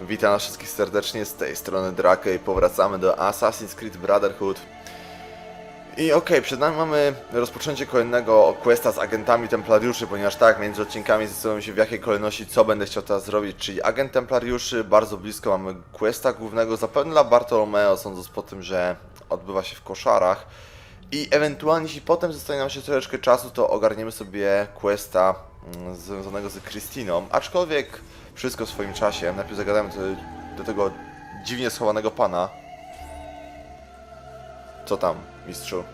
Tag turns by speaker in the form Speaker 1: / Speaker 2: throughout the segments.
Speaker 1: Witam wszystkich serdecznie z tej strony Drake i powracamy do Assassin's Creed Brotherhood. I okej, przed nami mamy rozpoczęcie kolejnego questa z agentami Templariuszy, ponieważ tak, między odcinkami zdecydują się w jakiej kolejności co będę chciał teraz zrobić, czyli agent Templariuszy, bardzo blisko mamy questa głównego, zapewne dla Bartolomeo, sądząc po tym, że odbywa się w koszarach. I ewentualnie, jeśli potem zostanie nam się troszeczkę czasu, to ogarniemy sobie questa mm, związanego z Krystyną. Aczkolwiek wszystko w swoim czasie. Najpierw zagadamy do, do tego dziwnie schowanego pana. Co tam, mistrzu?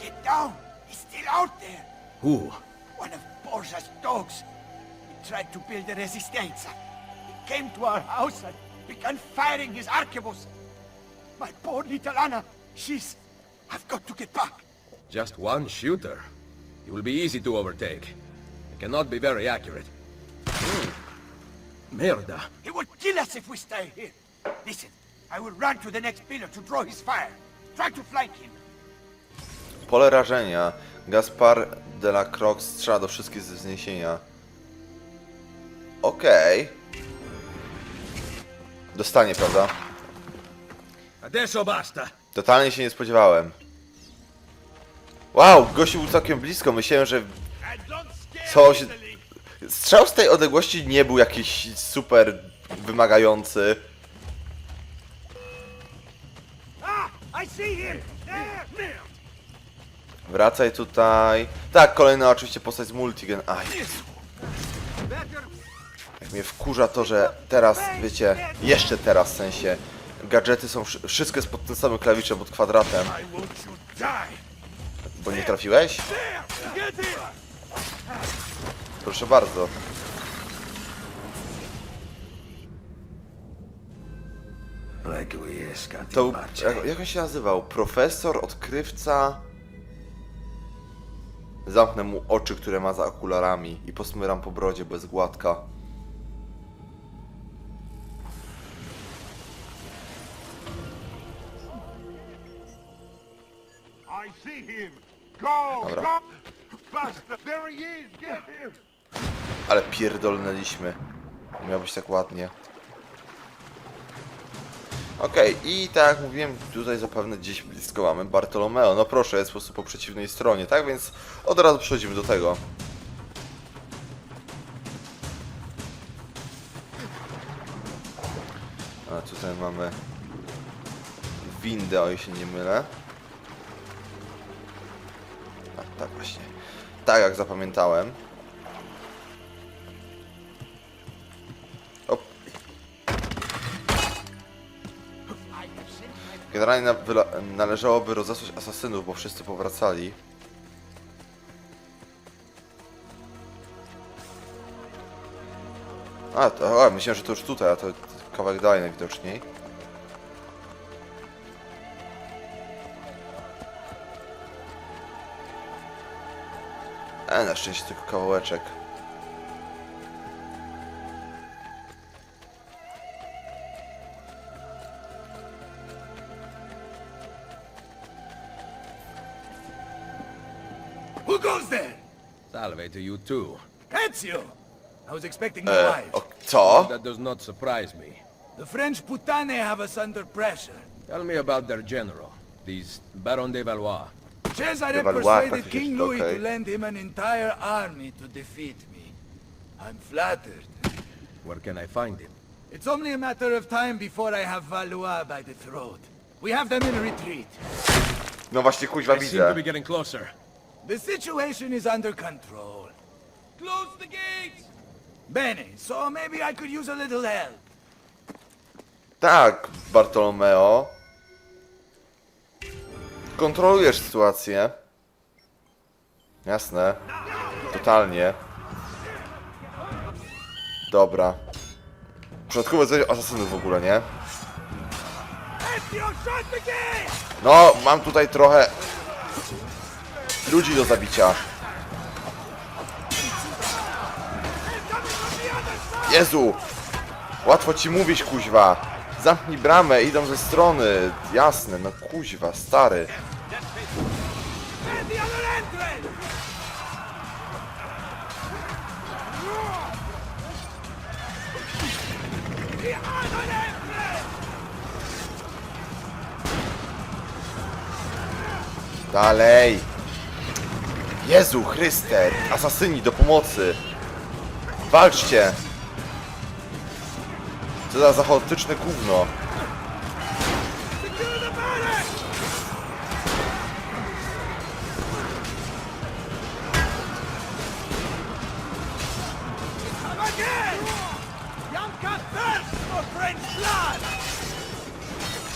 Speaker 2: Get down! He's still out there!
Speaker 3: Who?
Speaker 2: One of Borgia's dogs. He tried to build a resistance. He came to our house and began firing his arquebus. My poor little Anna, she's... I've got to get back.
Speaker 3: Just one shooter. He will be easy to overtake. He cannot be very accurate. Merda.
Speaker 2: He will kill us if we stay here. Listen, I will run to the next pillar to draw his fire. Try to flank him.
Speaker 1: Pole rażenia. Gaspar de la Croix strzela do wszystkich ze wzniesienia. Okej. Dostanie, prawda?
Speaker 3: Adesso basta.
Speaker 1: Totalnie się nie spodziewałem. Wow, gościu był całkiem blisko. Myślałem, że coś... Strzał z tej odległości nie był jakiś super wymagający.
Speaker 2: Ah!
Speaker 1: Wracaj tutaj. Tak, kolejna oczywiście postać z Multigen. A Jezu. Jak mnie wkurza to, że teraz, wiecie, jeszcze teraz w sensie, gadżety są, wszy- wszystko jest pod tym samym klawiszem, pod kwadratem. Bo nie trafiłeś? Proszę bardzo. To, jak, jak on się nazywał? Profesor, odkrywca... Zamknę mu oczy, które ma za okularami i posmyram po brodzie, jest gładka. Dobra. Ale pierdolnęliśmy. Miał być tak ładnie. Okej, i tak jak mówiłem, tutaj zapewne gdzieś blisko mamy Bartolomeo. No proszę, jest po prostu po przeciwnej stronie, tak więc od razu przechodzimy do tego. A tutaj mamy windę, o się nie mylę. A, tak właśnie. Tak jak zapamiętałem. Generalnie należałoby rozesłać asasynów, bo wszyscy powracali. A, to, a myślałem, że to już tutaj, a to kawałek dalej najwidoczniej. E, na szczęście tylko kawałeczek.
Speaker 3: To you too.
Speaker 2: Ezio! I was expecting my
Speaker 1: E,
Speaker 2: wife.
Speaker 1: o, co?
Speaker 3: That does not surprise me.
Speaker 2: The French putane have us under pressure.
Speaker 3: Tell me about their general, this Baron de Valois.
Speaker 2: Cesare
Speaker 1: Valois,
Speaker 2: persuaded
Speaker 1: tak
Speaker 2: King Louis
Speaker 1: okej.
Speaker 2: to lend him an entire army to defeat me. I'm flattered.
Speaker 3: Where can I find him?
Speaker 2: It's only a matter of time before I have Valois by the throat. We have them in retreat.
Speaker 1: No właśnie, kuźwa
Speaker 3: I seem to
Speaker 1: widzę.
Speaker 3: be getting closer.
Speaker 2: The situation is under control. Close the gates! Bene, so maybe I could use a little help.
Speaker 1: Tak, Bartolomeo. Kontrolujesz sytuację. Jasne. Totalnie. Dobra. Przypadkowo coś asasynów w ogóle, nie? No, mam tutaj trochę ludzi do zabicia. Jezu! Łatwo ci mówić, kuźwa. Zamknij bramę, idą ze strony. Jasne, no kuźwa, stary. Dalej! Jezu Chryste! Asasyni do pomocy! Walczcie! Co za za chaotyczne gówno!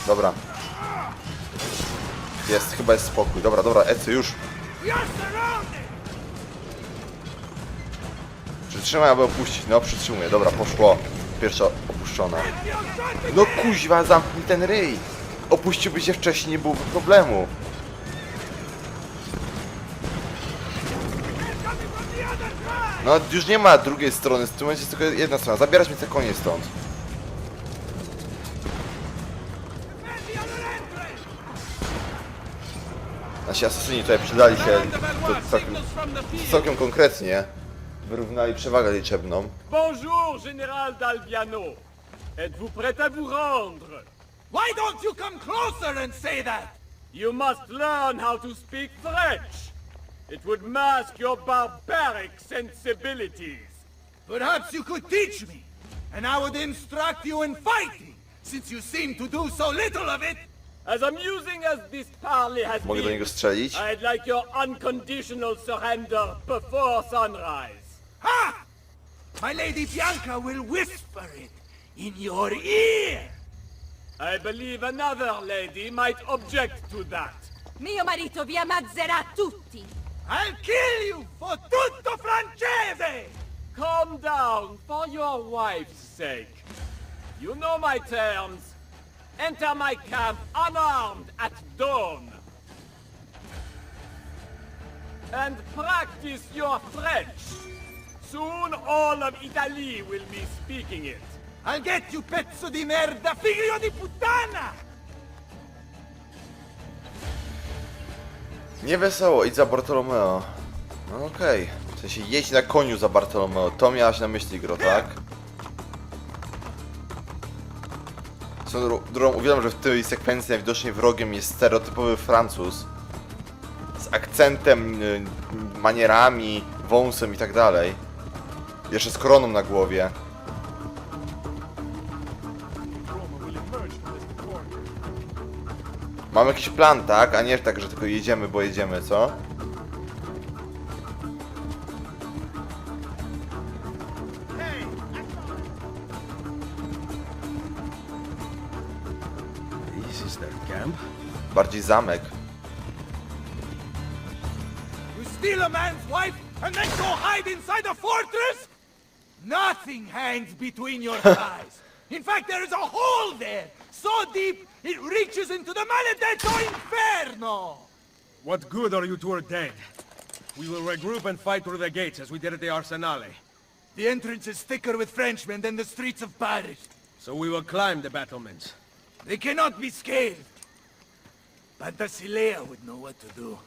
Speaker 1: Dobra. Jest, chyba jest spokój. Dobra, dobra, Ecy, już. Przytrzymaj, aby opuścić. No, przytrzymuję. Dobra, poszło. Pierwsza No kuźwa, zamknij ten ryj! Opuściłby się wcześniej, nie byłoby problemu. No, już nie ma drugiej strony, w tym momencie jest tylko jedna strona. Zabierać mi te konie stąd. Nasi asesyni tutaj przydali się to całkiem, całkiem konkretnie. Wyrównali przewagę liczebną.
Speaker 4: Bonjour. Êtes-vous prêt à vous rendre
Speaker 2: Why don't you come closer and say that?
Speaker 4: You must learn how to speak French. It would mask your barbaric sensibilities.
Speaker 2: Perhaps you could teach me, and I would instruct you in fighting, since you seem to do so little of it.
Speaker 4: As amusing as this parley has
Speaker 1: Mogę do
Speaker 4: been,
Speaker 1: niego strzelić?
Speaker 4: I'd like your unconditional surrender before sunrise.
Speaker 2: Ha! My lady Bianca will whisper it in your ear.
Speaker 4: I believe another lady might object to that.
Speaker 5: Mio marito vi ammazzerà tutti!
Speaker 2: I'll kill you for tutto francese!
Speaker 4: Calm down, for your wife's sake. You know my terms. Enter my camp unarmed at dawn. And practice your French. Soon all of Italy will be speaking it.
Speaker 2: I'll get you pezzo di merda, figlio di puttana!
Speaker 1: Nie wesoło, idź za Bartolomeo. No okej. W sensie jeźdź na koniu za Bartolomeo. To miałaś na myśli, Gro, tak? Dro- drogą uwielbiam, że w tej sekwencji najwidoczniej wrogiem jest stereotypowy Francuz. Z akcentem, y, manierami, wąsem i tak dalej. Jeszcze z koroną na głowie. Mamy jakiś plan, tak? A nie tak, że tylko jedziemy, bo jedziemy, co?
Speaker 3: This is their camp?
Speaker 1: Bardziej zamek.
Speaker 2: You steal a man's wife and then go hide inside a fortress? Nothing hangs between your thighs. In fact, there is a hole there, so deep it reaches into the maledetto inferno!
Speaker 3: What good are you two are dead? We will regroup and fight through the gates as we did at the Arsenale.
Speaker 2: The entrance is thicker with Frenchmen than the streets of Paris.
Speaker 3: So we will climb the battlements.
Speaker 2: They cannot be scaled. Pantasilea would know what to do.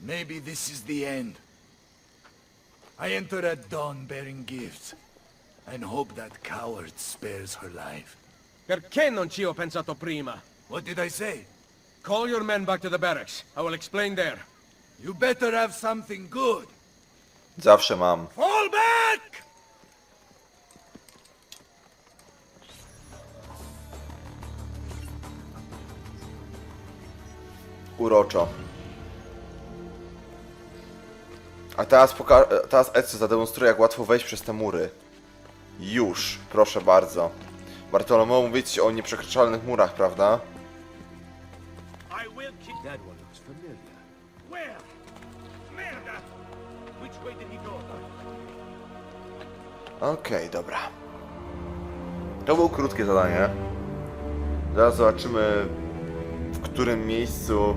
Speaker 2: Maybe this is the end. I enter at dawn bearing gifts, and hope that coward spares her life.
Speaker 3: Perché non ci ho pensato prima?
Speaker 2: What did I say?
Speaker 3: Call your men back to the barracks. I will explain there.
Speaker 2: You better have something good.
Speaker 1: Zawsze mam.
Speaker 2: Fall back!
Speaker 1: Uroczo. A teraz, poka- teraz Ezio zademonstruje, jak łatwo wejść przez te mury. Już, proszę bardzo. Bartolomeo mówić o nieprzekraczalnych murach, prawda?
Speaker 4: I will keep
Speaker 3: That one looks familiar.
Speaker 4: Where? Merda! Which way did he go?
Speaker 1: Okej, dobra. To było krótkie zadanie. Zaraz zobaczymy, w którym miejscu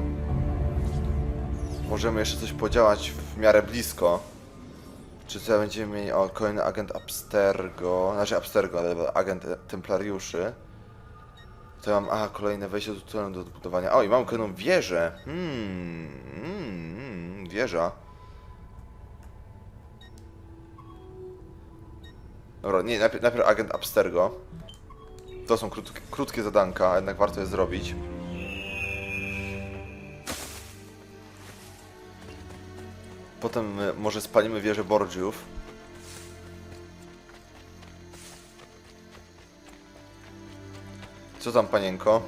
Speaker 1: możemy jeszcze coś podziałać w miarę blisko. Czy tutaj będziemy mieli... O, kolejny agent Abstergo. Znaczy Abstergo, ale agent Templariuszy. Tutaj mam... A, kolejne wejście do tunelu do odbudowania. O, i mam kolejną wieżę. Hmm, hmm, wieża. Dobra, nie, najpierw, najpierw agent Abstergo. To są krótkie, krótkie zadanka, jednak warto je zrobić. Potem y, może spalimy wieżę Borgiów. Co tam, panienko?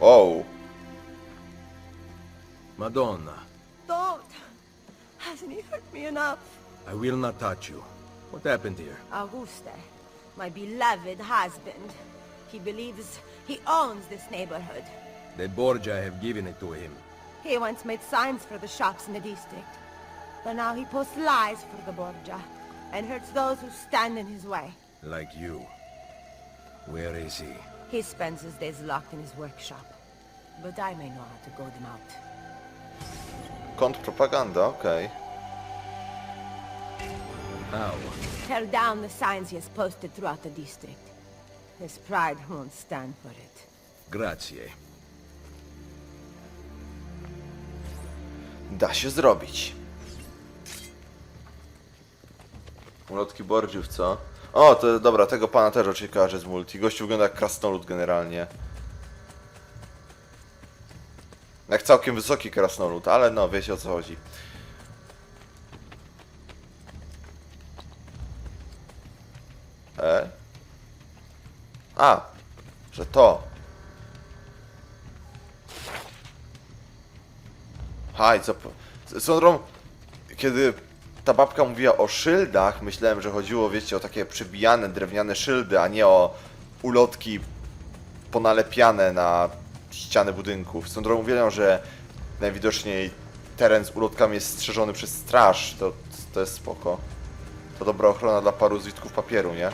Speaker 1: O,
Speaker 3: Madonna,
Speaker 5: Don't! Hasn't he hurt me enough?
Speaker 3: I will not touch you. What happened here?
Speaker 5: Auguste, my beloved husband. He believes he owns this neighborhood.
Speaker 3: The Borgia have given it to him.
Speaker 5: He once made signs for the shops in the district. But now he posts lies for the Borgia and hurts those who stand in his way.
Speaker 3: Like you. Where is he?
Speaker 5: He spends his days locked in his workshop. But I may know how to go them out.
Speaker 1: kontrpropaganda, okej. Okay.
Speaker 3: How?
Speaker 5: Tear down the signs he has posted throughout the district. His pride won't stand for it.
Speaker 3: Grazie.
Speaker 1: Da się zrobić. Ulotki Bordziów, co? O, to dobra, tego pana też oczywiście kojarzę z multi. Gościu wygląda jak krasnolud generalnie. Jak całkiem wysoki krasnolud, ale no, wiecie o co chodzi. E? A, że to. Haj, co... drogą, kiedy ta babka mówiła o szyldach, myślałem, że chodziło, wiecie, o takie przybijane drewniane szyldy, a nie o ulotki ponalepiane na ściany budynków. Drogą uwielbiam, że najwidoczniej teren z ulotkami jest strzeżony przez straż. To, to jest spoko. To dobra ochrona dla paru zwitków papieru, nie?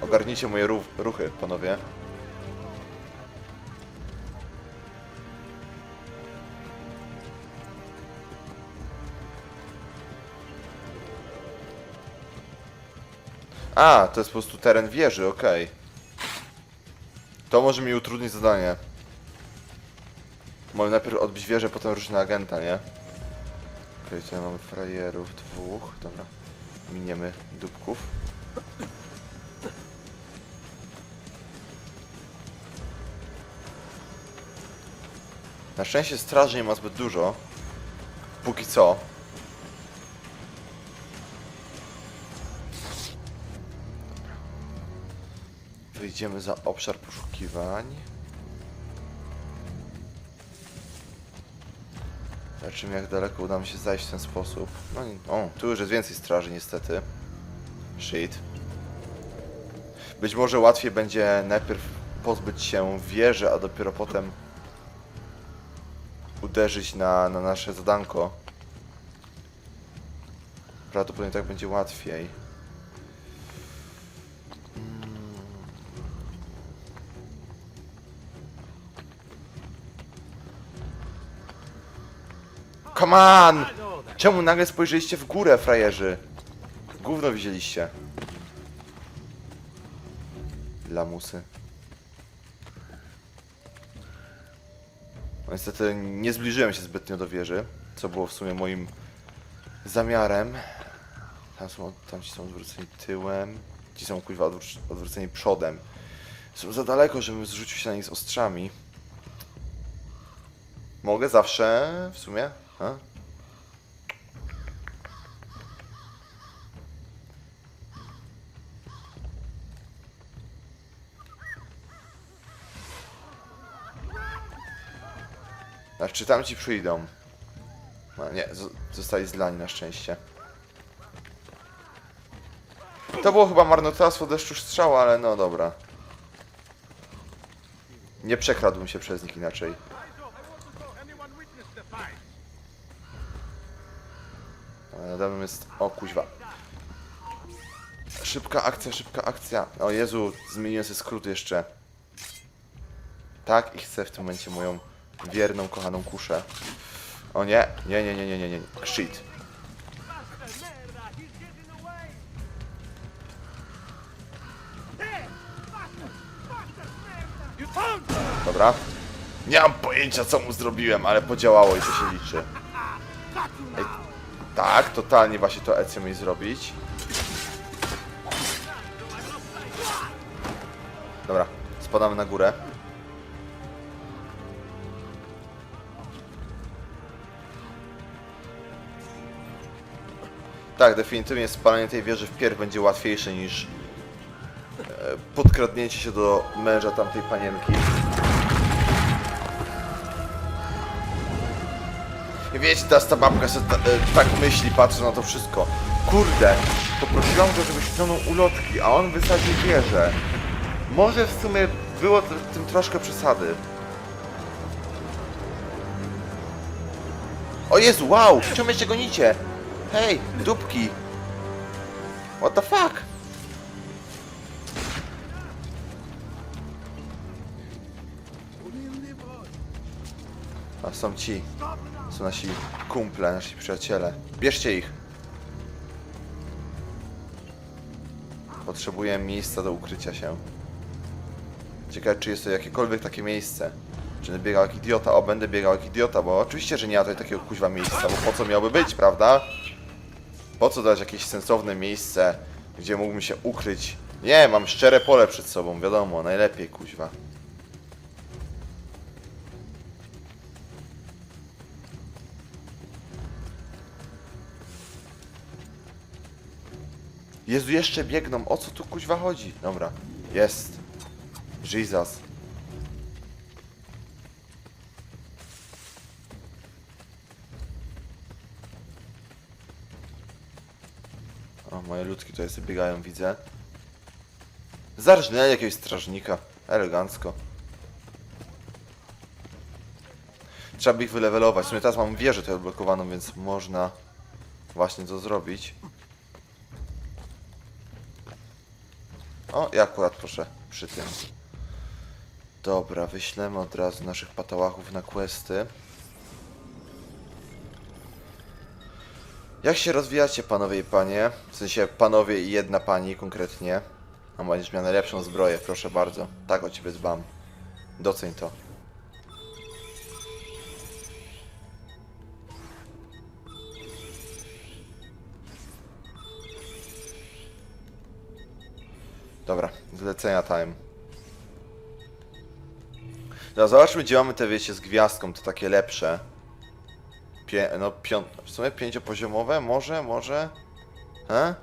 Speaker 1: Ogarnijcie moje rów, ruchy, panowie. A, to jest po prostu teren wieży, okej. To może mi utrudnić zadanie. Mogę najpierw odbić wieżę, potem ruszyć na agenta, nie? Okej, tutaj mamy frajerów dwóch, dobra. Miniemy dupków. Na szczęście straży nie ma zbyt dużo. Póki co. Wyjdziemy za obszar poszukiwań. Zobaczymy jak daleko uda mi się zajść w ten sposób. No nie, o, tu już jest więcej straży niestety. Shit. Być może łatwiej będzie najpierw pozbyć się wieży, a dopiero potem uderzyć na, na nasze zadanko. Prawdopodobnie tak będzie łatwiej. Come on! Czemu nagle spojrzeliście w górę, frajerzy? Gówno widzieliście. Lamusy. No, Niestety nie zbliżyłem się zbytnio do wieży, co było w sumie moim zamiarem. Tam, są, tam ci są odwróceni tyłem, ci są kuźwa odwró- odwróceni przodem. Są za daleko, żebym zrzucił się na nich z ostrzami. Mogę zawsze, w sumie. A? Znaczy tam ci przyjdą. No nie, zo- zostali zlani na szczęście. To było chyba marnotrawstwo deszczu strzała, ale no dobra. Nie przekradłbym się przez nich inaczej.
Speaker 6: Anyone witnessed the fight?
Speaker 1: Mną jest... O kuźwa. Szybka akcja, szybka akcja. O Jezu, zmieniłem sobie skrót jeszcze. Tak i chcę w tym momencie moją wierną, kochaną kuszę. O nie, nie, nie, nie, nie, nie, nie. Shit. Dobra. Nie mam pojęcia co mu zrobiłem, ale podziałało i to się liczy. Tak, totalnie właśnie to Ezio mi zrobić. Dobra, spadamy na górę. Tak, definitywnie spalanie tej wieży wpierw będzie łatwiejsze niż e, podkradnięcie się do męża tamtej panienki. Wiecie, teraz ta babka se ta, e, tak myśli, patrzy na to wszystko. Kurde, poprosiłam go, żeby ściągnął ulotki, a on wysadził wieżę. Może w sumie było w tym troszkę przesady. O Jezu, wow! Czemu jeszcze gonicie? Hej, dupki! What the fuck? A są ci. Są nasi kumple, nasi przyjaciele. Bierzcie ich. Potrzebuję miejsca do ukrycia się. Ciekawe, czy jest to jakiekolwiek takie miejsce. Czy będę biegał jak idiota? O, będę biegał jak idiota, bo oczywiście, że nie ma tutaj takiego kuźwa miejsca, bo po co miałby być, prawda? Po co dać jakieś sensowne miejsce, gdzie mógłbym się ukryć? Nie, mam szczere pole przed sobą, wiadomo, najlepiej kuźwa. Jezu, jeszcze biegną, o co tu kuźwa chodzi? Dobra, jest. Jesus. O, moje ludki tutaj sobie biegają, widzę. Zarżnęli jakiegoś strażnika. Elegancko. Trzeba by ich wylewelować. W sumie teraz mam wieżę tutaj odblokowaną, więc można właśnie to zrobić. O, i akurat proszę, przy tym. Dobra, wyślemy od razu naszych patałachów na questy. Jak się rozwijacie, panowie i panie? W sensie panowie i jedna pani konkretnie. A będziesz miał najlepszą zbroję, proszę bardzo. Tak o ciebie dbam. Doceń to. Dobra, zlecenia time. Dobra, zobaczmy gdzie mamy te wiecie z gwiazdką, to takie lepsze. Pie, no w sumie pięciopoziomowe? Może, może? He?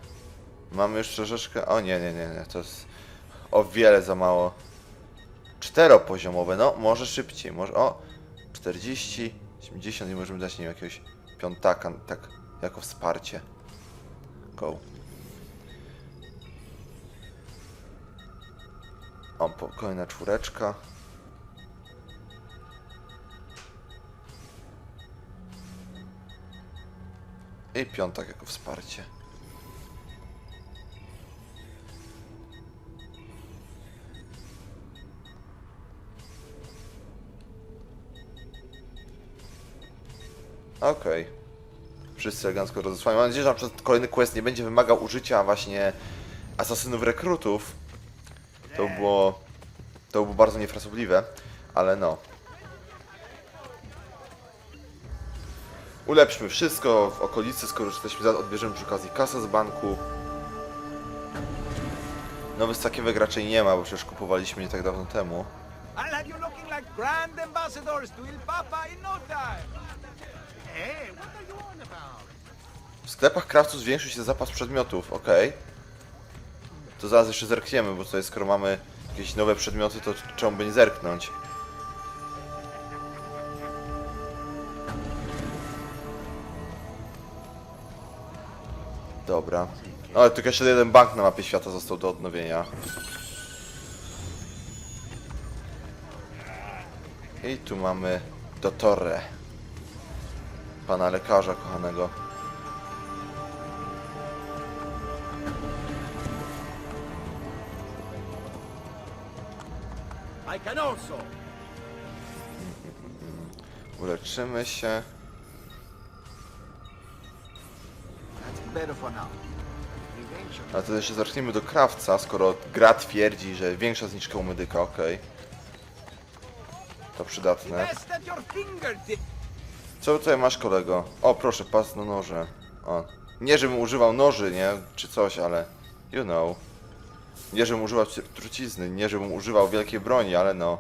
Speaker 1: Mamy już troszeczkę... O nie, nie, nie, nie, to jest o wiele za mało. Czteropoziomowe, no może szybciej, może... O! 40, 70 i możemy dać nie wiem, jakiegoś piątaka, tak, jako wsparcie. Go. O, kolejna czwóreczka. I piątak jako wsparcie. Okej. Wszyscy elegancko rozesłani. Mam nadzieję, że na kolejny quest nie będzie wymagał użycia właśnie asasynów rekrutów. To by było... To by było bardzo niefrasobliwe, ale no. Ulepszmy wszystko w okolicy, skoro już jesteśmy za, odbierzemy przy okazji kasę z banku. Nowych sakiewek raczej nie ma, bo przecież kupowaliśmy nie tak dawno temu.
Speaker 2: I'll have you looking like grand ambassadors to Il Papa in no time.
Speaker 6: Hey, what are you on about?
Speaker 1: W sklepach krawców zwiększył się zapas przedmiotów, ok. To zaraz jeszcze zerkniemy, bo tutaj skoro mamy jakieś nowe przedmioty, to czemu by nie zerknąć? Dobra. No, ale tylko jeszcze jeden bank na mapie świata został do odnowienia. I tu mamy Dottore. Pana lekarza kochanego.
Speaker 2: I can also.
Speaker 1: Uleczymy się.
Speaker 2: That's better for now. Eventually.
Speaker 1: A to jeszcze zacznijmy do krawca, skoro gra twierdzi, że większa zniżka u medyka, okej. To przydatne.
Speaker 2: Best at your fingertips.
Speaker 1: Co tutaj masz kolego? O proszę, pas na noże. O. Nie żebym używał noży, nie? Czy coś, ale... You know. Nie, żebym używał tru- trucizny, nie, żebym używał wielkiej broni, ale no.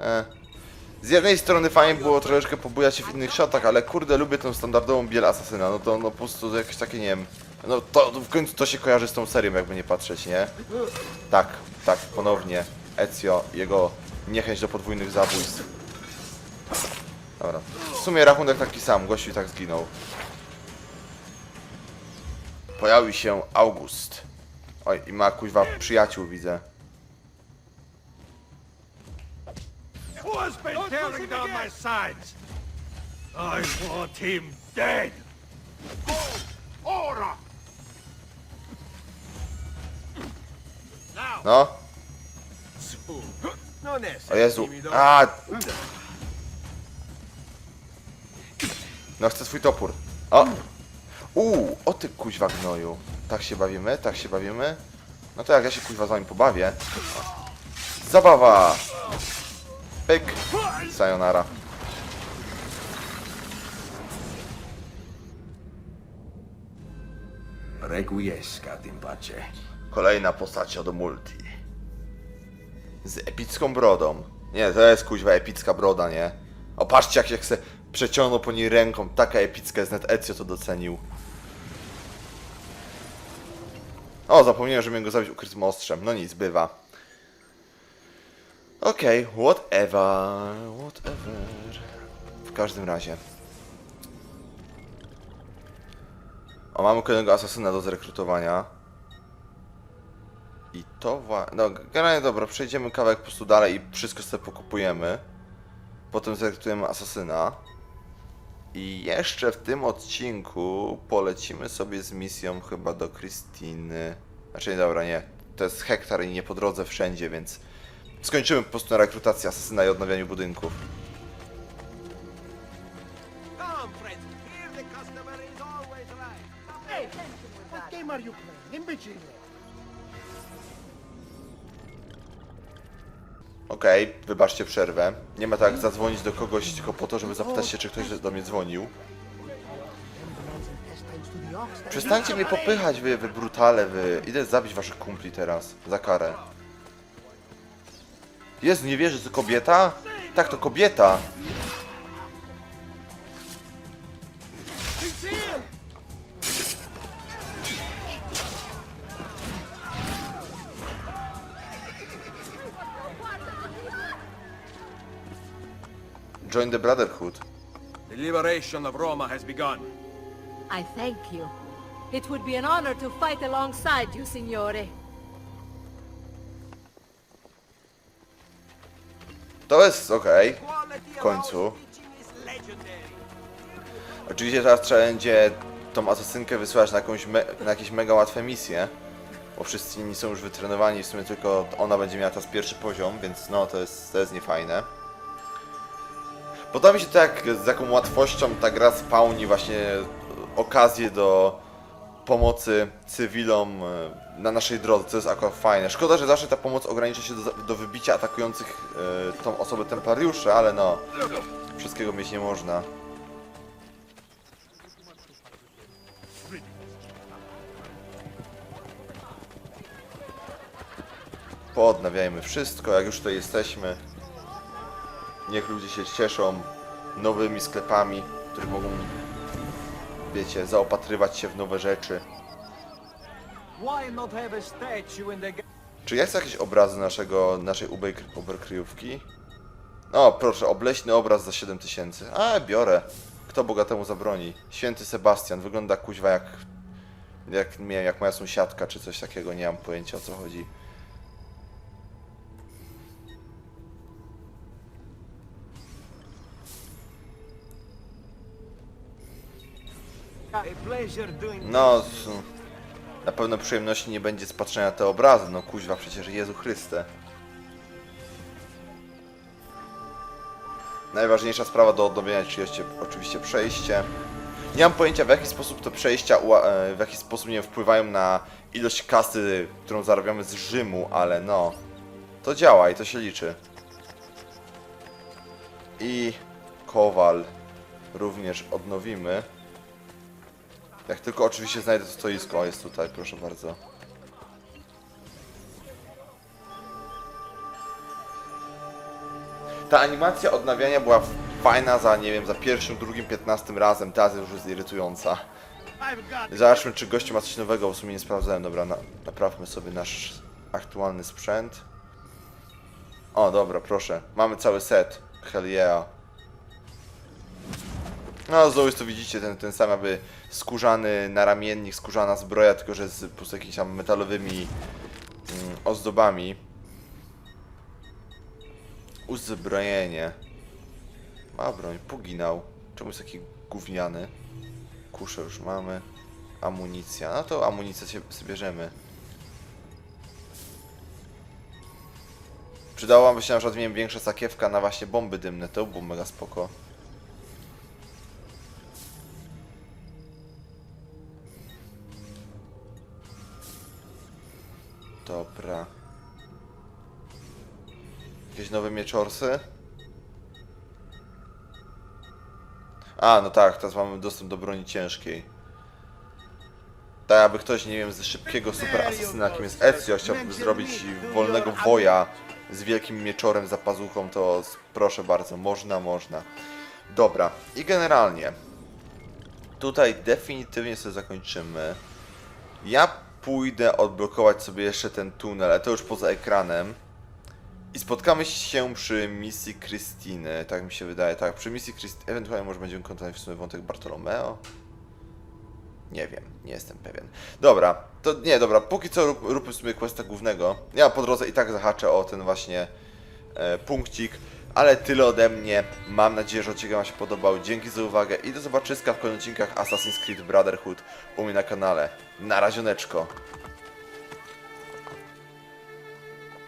Speaker 1: E. Z jednej strony fajnie było troszeczkę pobujać się w innych shotach, ale kurde, lubię tą standardową biel asasyna, no to no po prostu jakieś takie, nie wiem, no to w końcu to się kojarzy z tą serią, jakby nie patrzeć, nie? Tak, tak, ponownie, Ezio, jego niechęć do podwójnych zabójstw. Dobra, w sumie rachunek taki sam, gościu i tak zginął. Pojawił się August. Oj, i ma kuźwa przyjaciół, widzę.
Speaker 2: Who's!
Speaker 1: No, o Jezu. A! No, chcę swój topór. O! Uuu, o ty kuźwa gnoju. Tak się bawimy, tak się bawimy. No to jak ja się kuźwa z wami pobawię. Zabawa! Pyk! Sayonara.
Speaker 3: Requiescat in pace.
Speaker 1: Kolejna postać od multi. Z epicką brodą. Nie, to jest kuźwa epicka broda, nie? O, patrzcie jak się chce przeciągnął po niej ręką. Taka epicka jest, net Ezio to docenił. O, zapomniałem, że miałem go zabić ukrytym ostrzem. No nic, bywa. Okej, whatever, whatever. W każdym razie. O, mamy kolejnego asasyna do zrekrutowania. I to właśnie... No, generalnie dobra, przejdziemy kawałek po prostu dalej i wszystko sobie pokupujemy. Potem zrekrutujemy asasyna. I jeszcze w tym odcinku polecimy sobie z misją chyba do Krystyny. Znaczy, nie, dobra, nie. To jest hektar i nie po drodze wszędzie, więc skończymy po prostu na rekrutacji asasyna i odnawianiu budynków.
Speaker 6: Come, friends. Here the customer is always right.
Speaker 2: Hey, what game are you playing? Imbecile!
Speaker 1: Okej, wybaczcie przerwę. Nie ma tak zadzwonić do kogoś tylko po to, żeby zapytać się, czy ktoś do mnie dzwonił. Przestańcie mnie popychać, wy, wy brutale, wy. Idę zabić waszych kumpli teraz, za karę. Jezu, nie wierzę, to kobieta? Tak, to kobieta. Join the Brotherhood.
Speaker 3: The liberation of Roma has begun.
Speaker 7: I thank you. It would be an honor to fight alongside you, Signore.
Speaker 1: To jest okej. W końcu. Oczywiście teraz trzeba będzie tą asasynkę wysłać na, jakąś me, na jakieś mega łatwe misje. Bo wszyscy inni są już wytrenowani, w sumie tylko ona będzie miała teraz pierwszy poziom, więc no to jest, to jest niefajne. Podoba mi się to, jak, z jaką łatwością ta gra spełni właśnie okazję do pomocy cywilom e, na naszej drodze, co jest akurat fajne. Szkoda, że zawsze ta pomoc ogranicza się do, do wybicia atakujących e, tą osobę templariuszy, ale no, wszystkiego mieć nie można. Poodnawiajmy wszystko, jak już tutaj jesteśmy. Niech ludzie się cieszą nowymi sklepami, które mogą, wiecie, zaopatrywać się w nowe rzeczy. Czy jest jakieś obrazy naszego, naszej uberkryjówki? O, proszę, obleśny obraz za 7000. A, biorę. Kto bogatemu zabroni? Święty Sebastian, wygląda kuźwa jak... Jak, nie wiem, jak moja sąsiadka, czy coś takiego, nie mam pojęcia o co chodzi. No, na pewno przyjemności nie będzie z patrzenia na te obrazy, no kuźwa, przecież Jezu Chryste. Najważniejsza sprawa do odnowienia oczywiście, oczywiście przejście. Nie mam pojęcia w jaki sposób te przejścia, e, w jaki sposób nie wpływają na ilość kasy, którą zarabiamy z Rzymu, ale no, to działa i to się liczy. I Kowal również odnowimy. Jak tylko oczywiście znajdę to stoisko, o, jest tutaj, proszę bardzo. Ta animacja odnawiania była fajna za, nie wiem, za pierwszym, drugim, piętnastym razem, teraz już jest irytująca. Zobaczmy, czy gościu ma coś nowego, bo w sumie nie sprawdzałem. Dobra, na, naprawmy sobie nasz aktualny sprzęt. O, dobra, proszę. Mamy cały set. Hell yeah. No, jest to widzicie, ten, ten sam jakby skórzany naramiennik, skórzana zbroja, tylko że z po prostu jakimiś tam metalowymi mm, ozdobami. Uzbrojenie. Ma broń, puginał. Czemu jest taki gówniany? Kuszę już mamy. Amunicja. No to amunicję się sobie bierzemy. Przydałaby się na przykład, nie większa sakiewka na właśnie bomby dymne. To było mega spoko. Mieczorsy? A, no tak, teraz mamy dostęp do broni ciężkiej. Tak, aby ktoś, nie wiem, ze szybkiego super asesyna, jakim jest Ezio, chciałby zrobić wolnego woja z wielkim mieczorem za pazuchą, to proszę bardzo, można, można. Dobra, i generalnie tutaj definitywnie sobie zakończymy. Ja pójdę odblokować sobie jeszcze ten tunel, ale to już poza ekranem. I spotkamy się przy misji Krystyny, tak mi się wydaje, tak, przy misji Krystyny, ewentualnie może będziemy kontynuować w sumie wątek Bartolomeo. Nie wiem, nie jestem pewien. Dobra, to nie, dobra, póki co rób, róbmy sobie questa głównego. Ja po drodze i tak zahaczę o ten właśnie e, punkcik, ale tyle ode mnie. Mam nadzieję, że odcinek Wam się podobał. Dzięki za uwagę i do zobaczyska w kolejnych odcinkach Assassin's Creed Brotherhood u mnie na kanale. Na razioneczko.